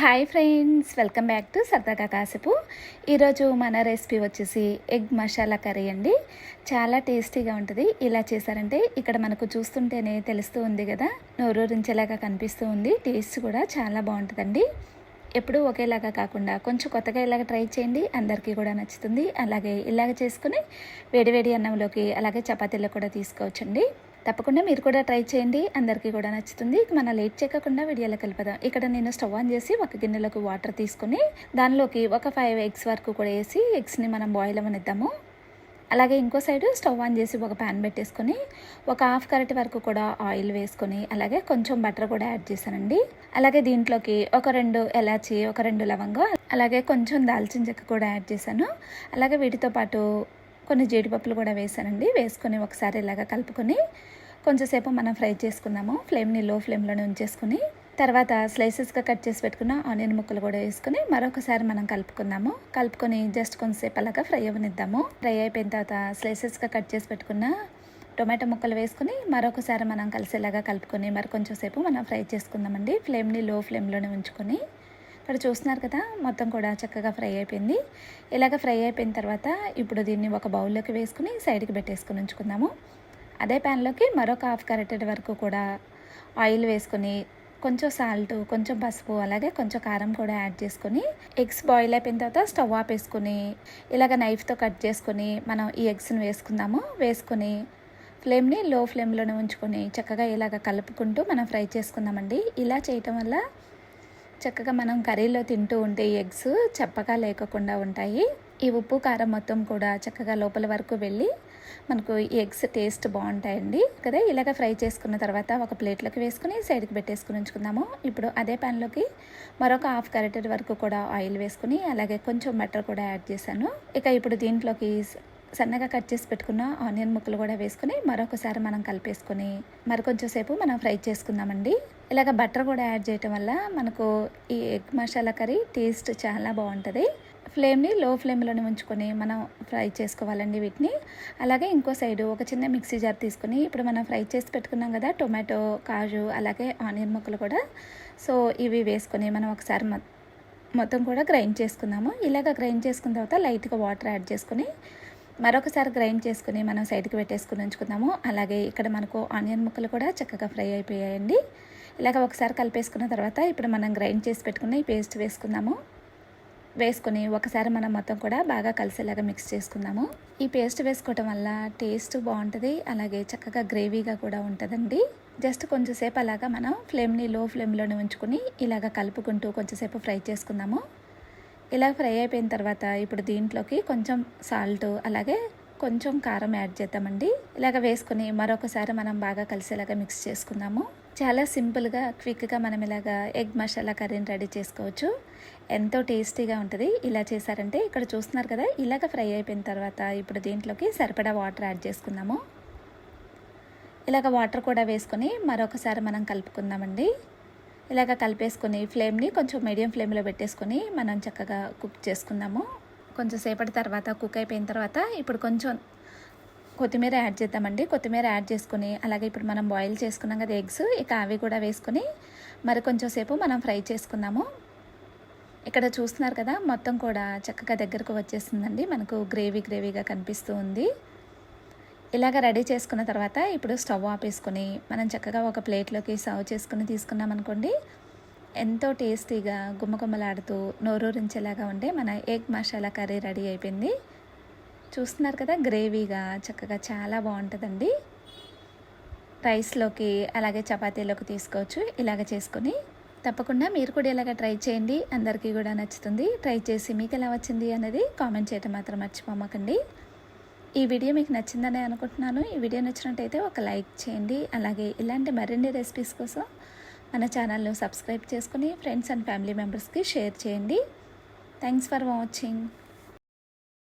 Hi friends welcome back to సరదాగా కాసేపు ఈరోజు మన రెసిపీ వచ్చేసి ఎగ్ మసాలా కర్రీ అండి. చాలా టేస్టీగా ఉంటుంది. ఇలా చేశారంటే ఇక్కడ మనకు చూస్తుంటేనే తెలుస్తూ ఉంది కదా నోరూరించేలాగా కనిపిస్తూ ఉంది. టేస్ట్ కూడా చాలా బాగుంటుందండి. ఎప్పుడూ ఒకేలాగా కాకుండా కొంచెం కొత్తగా ఇలాగ ట్రై చేయండి. అందరికీ కూడా నచ్చుతుంది. అలాగే ఇలాగ చేసుకుని వేడివేడి అన్నంలోకి అలాగే చపాతీలో కూడా తీసుకోవచ్చండి. తప్పకుండా మీరు కూడా ట్రై చేయండి. అందరికీ కూడా నచ్చుతుంది. మన లేట్ చేయకుండా వీడియోలో కలిపదాం. ఇక్కడ నేను స్టవ్ ఆన్ చేసి ఒక గిన్నెలోకి వాటర్ తీసుకుని దానిలోకి ఒక ఫైవ్ ఎగ్స్ వరకు కూడా వేసి ఎగ్స్ని మనం బాయిల్ అవ్వనిద్దాము అలాగే ఇంకో సైడ్ స్టవ్ ఆన్ చేసి ఒక ప్యాన్ పెట్టేసుకొని ఒక హాఫ్ కరెట్ వరకు కూడా ఆయిల్ వేసుకొని అలాగే కొంచెం బటర్ కూడా యాడ్ చేశానండి. అలాగే దీంట్లోకి ఒక రెండు ఎలాచి ఒక రెండు లవంగ అలాగే కొంచెం దాల్చిన చెక్క కూడా యాడ్ చేశాను. అలాగే వీటితో పాటు కొన్ని జీడిపప్పులు కూడా వేసానండి. వేసుకొని ఒకసారి ఇలాగ కలుపుకొని కొంచెంసేపు మనం ఫ్రై చేసుకుందాము. ఫ్లేమ్ని లో ఫ్లేమ్లోనే ఉంచేసుకుని తర్వాత స్లైసెస్గా కట్ చేసి పెట్టుకున్న ఆనియన్ ముక్కలు కూడా వేసుకుని మరొకసారి మనం కలుపుకుందాము. కలుపుకొని జస్ట్ కొంచెంసేపు అలాగా ఫ్రై అవ్వనిద్దాము. ఫ్రై అయిపోయిన తర్వాత స్లైసెస్గా కట్ చేసి పెట్టుకున్న టొమాటో ముక్కలు వేసుకుని మరొకసారి మనం కలిసేలాగా కలుపుకొని మరి కొంచెం సేపు మనం ఫ్రై చేసుకుందామండి. ఫ్లేమ్ని లో ఫ్లేమ్లోనే ఉంచుకొని ఇక్కడ చూస్తున్నారు కదా మొత్తం కూడా చక్కగా ఫ్రై అయిపోయింది. ఇలాగ ఫ్రై అయిపోయిన తర్వాత ఇప్పుడు దీన్ని ఒక బౌల్లోకి వేసుకుని సైడ్కి పెట్టేసుకుని ఉంచుకుందాము. అదే ప్యాన్లోకి మరొక హాఫ్ కరెక్టెడ్ వరకు కూడా ఆయిల్ వేసుకొని కొంచెం సాల్ట్ కొంచెం పసుపు అలాగే కొంచెం కారం కూడా యాడ్ చేసుకొని ఎగ్స్ బాయిల్ అయిపోయిన తర్వాత స్టవ్ ఆపేసుకొని ఇలాగ నైఫ్తో కట్ చేసుకొని మనం ఈ ఎగ్స్ని వేసుకుందాము. వేసుకొని ఫ్లేమ్ని లో ఫ్లేమ్లోనే ఉంచుకొని చక్కగా ఇలాగ కలుపుకుంటూ మనం ఫ్రై చేసుకుందామండి. ఇలా చేయటం వల్ల చక్కగా మనం కర్రీలో తింటూ ఉంటే ఎగ్స్ చప్పగా లేకుండా ఉంటాయి. ఈ ఉప్పు కారం మొత్తం కూడా చక్కగా లోపల వరకు వెళ్ళి మనకు ఎగ్స్ టేస్ట్ బాగుంటాయండి. కదా ఇలాగ ఫ్రై చేసుకున్న తర్వాత ఒక ప్లేట్లోకి వేసుకుని సైడ్కి పెట్టేసుకుని ఉంచుకుందాము. ఇప్పుడు అదే ప్యాన్లోకి మరొక హాఫ్ కరెక్టర్ వరకు కూడా ఆయిల్ వేసుకుని అలాగే కొంచెం బటర్ కూడా యాడ్ చేశాను. ఇక ఇప్పుడు దీంట్లోకి సన్నగా కట్ చేసి పెట్టుకున్న ఆనియన్ ముక్కలు కూడా వేసుకుని మరొకసారి మనం కలిపేసుకొని మరి కొంచెం సేపు మనం ఫ్రై చేసుకుందామండి. ఇలాగ బటర్ కూడా యాడ్ చేయటం వల్ల మనకు ఈ ఎగ్ మసాలా కర్రీ టేస్ట్ చాలా బాగుంటుంది. ఫ్లేమ్ని లో ఫ్లేమ్లోనే ఉంచుకొని మనం ఫ్రై చేసుకోవాలండి వీటిని. అలాగే ఇంకో సైడు ఒక చిన్న మిక్సీ జార్ తీసుకొని ఇప్పుడు మనం ఫ్రై చేసి పెట్టుకున్నాం కదా టొమాటో కాజు అలాగే ఆనియన్ ముక్కలు కూడా. సో ఇవి వేసుకొని మనం ఒకసారి మొత్తం కూడా గ్రైండ్ చేసుకుందాము. ఇలాగ గ్రైండ్ చేసుకున్న తర్వాత లైట్గా వాటర్ యాడ్ చేసుకొని మరొకసారి గ్రైండ్ చేసుకుని మనం సైడ్కి పెట్టేసుకుని ఉంచుకుందాము. అలాగే ఇక్కడ మనకు ఆనియన్ ముక్కలు కూడా చక్కగా ఫ్రై అయిపోయాయండి. ఇలాగ ఒకసారి కలిపేసుకున్న తర్వాత ఇప్పుడు మనం గ్రైండ్ చేసి పెట్టుకున్న ఈ పేస్ట్ వేసుకుందాము. వేసుకొని ఒకసారి మనం మొత్తం కూడా బాగా కలిసేలాగా మిక్స్ చేసుకుందాము. ఈ పేస్ట్ వేసుకోవటం వల్ల టేస్ట్ బాగుంటుంది అలాగే చక్కగా గ్రేవీగా కూడా ఉంటుందండి. జస్ట్ కొంచెంసేపు అలాగా మనం ఫ్లేమ్ని లో ఫ్లేమ్లోనే ఉంచుకొని ఇలాగ కలుపుకుంటూ కొంచెంసేపు ఫ్రై చేసుకుందాము. ఇలా ఫ్రై అయిపోయిన తర్వాత ఇప్పుడు దీంట్లోకి కొంచెం సాల్ట్ అలాగే కొంచెం కారం యాడ్ చేద్దామండి. ఇలాగ వేసుకుని మరొకసారి మనం బాగా కలిసేలాగా మిక్స్ చేసుకుందాము. చాలా సింపుల్గా క్విక్గా మనం ఇలాగ ఎగ్ మసాలా కర్రీని రెడీ చేసుకోవచ్చు. ఎంతో టేస్టీగా ఉంటుంది. ఇలా చేశారంటే ఇక్కడ చూస్తున్నారు కదా ఇలాగ ఫ్రై అయిపోయిన తర్వాత ఇప్పుడు దీంట్లోకి సరిపడా వాటర్ యాడ్ చేసుకుందాము. ఇలాగ వాటర్ కూడా వేసుకొని మరొకసారి మనం కలుపుకుందామండి. ఇలాగ కలిపేసుకొని ఫ్లేమ్ని కొంచెం మీడియం ఫ్లేమ్లో పెట్టేసుకొని మనం చక్కగా కుక్ చేసుకుందాము. కొంచెం సేపటి తర్వాత కుక్ అయిపోయిన తర్వాత ఇప్పుడు కొంచెం కొత్తిమీర యాడ్ చేద్దామండి. కొత్తిమీర యాడ్ చేసుకుని అలాగే ఇప్పుడు మనం బాయిల్ చేసుకున్నాం కదా ఎగ్స్ ఇక అవి కూడా వేసుకొని మరి కొంచెం సేపు మనం ఫ్రై చేసుకుందాము. ఇక్కడ చూస్తున్నారు కదా మొత్తం కూడా చక్కగా దగ్గరకు వచ్చేస్తుందండి. మనకు గ్రేవీ గ్రేవీగా కనిపిస్తూ ఉంది. ఇలాగ రెడీ చేసుకున్న తర్వాత ఇప్పుడు స్టవ్ ఆపేసుకొని మనం చక్కగా ఒక ప్లేట్లోకి సర్వ్ చేసుకుని తీసుకున్నాం అనుకోండి ఎంతో టేస్టీగా గుమ్మగుమ్మలాడుతూ నోరూరించేలాగా ఉండే మన ఎగ్ మసాలా కర్రీ రెడీ అయిపోయింది. చూస్తున్నారు కదా గ్రేవీగా చక్కగా చాలా బాగుంటుందండి. రైస్లోకి అలాగే చపాతీలోకి తీసుకోవచ్చు. ఇలాగ చేసుకొని తప్పకుండా మీరు కూడా ఇలాగ ట్రై చేయండి. అందరికీ కూడా నచ్చుతుంది. ట్రై చేసి మీకు ఎలా వచ్చింది అనేది కామెంట్ చేయటం మాత్రం మర్చిపోమకండి. ఈ వీడియో మీకు నచ్చిందని అనుకుంటున్నాను. ఈ వీడియో నచ్చినట్టయితే ఒక లైక్ చేయండి. అలాగే ఇలాంటి మరిన్ని రెసిపీస్ కోసం మన ఛానల్ను సబ్స్క్రైబ్ చేసుకుని ఫ్రెండ్స్ అండ్ ఫ్యామిలీ మెంబర్స్కి షేర్ చేయండి. Thanks for watching.